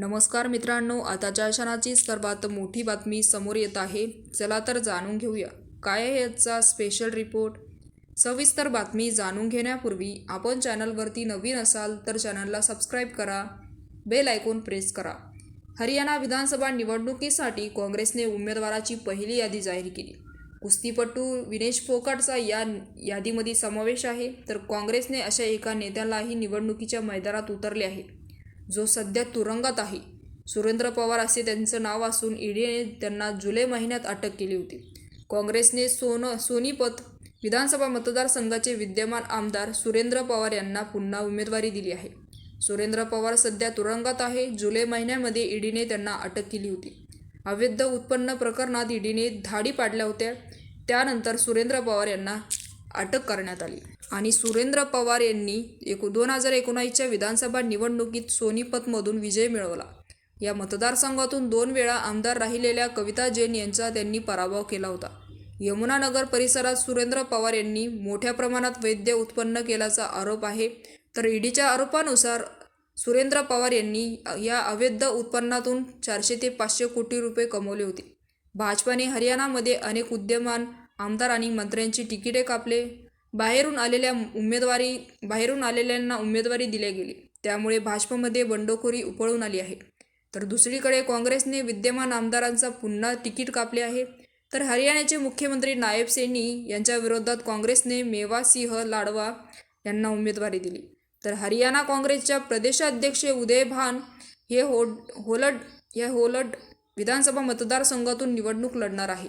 नमस्कार मित्रांनो आताच्या क्षणाची सर्वात मोठी बातमी समोर येत आहे. चला तर जाणून घेऊया. काय आहे याचा स्पेशल रिपोर्ट सविस्तर बातमी जाणून घेण्यापूर्वी आपण चॅनलवरती नवीन असाल तर चॅनलला सबस्क्राईब करा. बेल आयकॉन प्रेस करा. हरियाणा विधानसभा निवडणुकीसाठी काँग्रेसने उमेदवाराची पहिली यादी जाहीर केली. कुस्तीपटू विनेश फोकाटचा या यादीमध्ये समावेश आहे. तर काँग्रेसने अशा एका नेत्यालाही निवडणुकीच्या मैदानात उतरले आहे. जो सध्या तुरुंगात आहे. सुरेंद्र पवार असे त्यांचं नाव असून ईडीने त्यांना जुलै महिन्यात अटक केली होती. काँग्रेसने सोन सोनीपत विधानसभा मतदारसंघाचे विद्यमान आमदार सुरेंद्र पवार यांना पुन्हा उमेदवारी दिली आहे. सुरेंद्र पवार सध्या तुरुंगात आहे. जुलै महिन्यामध्ये ईडीने त्यांना अटक केली होती. अवैध उत्पन्न प्रकरणात ईडीने धाडी पाडल्या होत्या. त्यानंतर सुरेंद्र पवार यांना अटक करण्यात आली. आणि सुरेंद्र पवार यांनी एकू दोन हजार एकोणावीसच्या विधानसभा निवडणुकीत सोनीपतमधून विजय मिळवला. या मतदारसंघातून दोन वेळा आमदार राहिलेल्या कविता जैन यांचा त्यांनी पराभव केला होता. यमुनानगर परिसरात सुरेंद्र पवार यांनी मोठ्या प्रमाणात वैद्य उत्पन्न केल्याचा आरोप आहे. तर ईडीच्या आरोपानुसार सुरेंद्र पवार यांनी या अवैध उत्पन्नातून चारशे ते पाचशे कोटी रुपये कमवले होते. भाजपाने हरियाणामध्ये अनेक उद्यमान आमदार आणि मंत्र्यांची तिकिटे कापले. बाहेरून आलेल्या उमेदवारी बाहेरून आलेल्यांना उमेदवारी दिल्या गेली. त्यामुळे भाजपमध्ये बंडखोरी उपळून आली आहे. तर दुसरीकडे काँग्रेसने विद्यमान आमदारांचा पुन्हा तिकीट कापले आहे. तर हरियाणाचे मुख्यमंत्री नायब सेनी यांच्या विरोधात काँग्रेसने मेवा सिंह लाडवा यांना उमेदवारी दिली. तर हरियाणा काँग्रेसच्या प्रदेशाध्यक्ष उदय भान हे हो होलड या होलड विधानसभा मतदारसंघातून निवडणूक लढणार आहे.